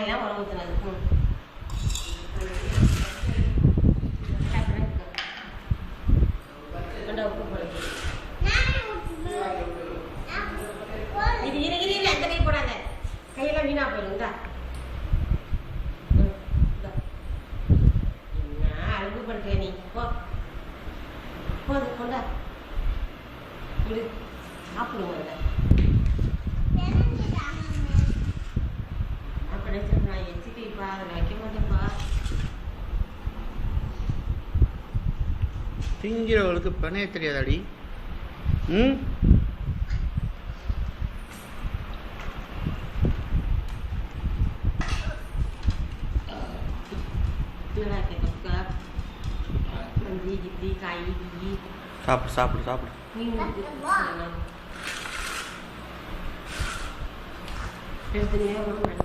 பானையெல்லாம் உரம் ஊற்றுனது இது இரு இரு இல்லை அந்த அழகு பண்ற நீ? போ. போது கொண்டா. விடு சாப்பிடுவோம் கிடைச்சது நான் எச்சிக்கைப்பா வைக்க மாட்டேன்ப்பா திங்கிறவளுக்கு பிணைய தெரியாதாடி? ம்? சாப்பிடு சாப்பிடு சாப்பிடு. மீன் எடுத்து நேரம்